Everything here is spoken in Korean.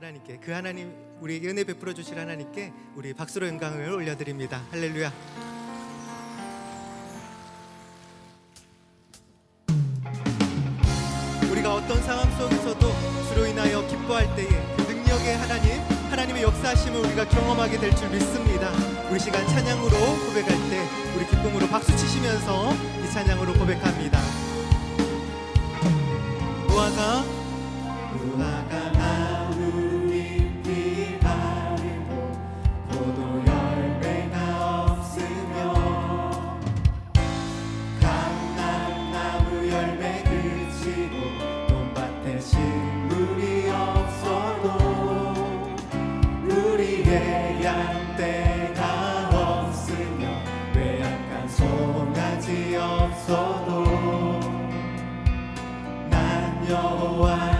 하나님께 그 하나님 우리에게 은혜 베풀어 주실 하나님께 우리 박수로 영광을 올려드립니다. 할렐루야. 우리가 어떤 상황 속에서도 주로 인하여 기뻐할 때에 그 능력의 하나님, 하나님의 역사심을 우리가 경험하게 될 줄 믿습니다. 우리 시간 찬양으로 고백할 때 우리 기쁨으로 박수 치시면서 이 찬양으로 고백합니다. 우아가 know why.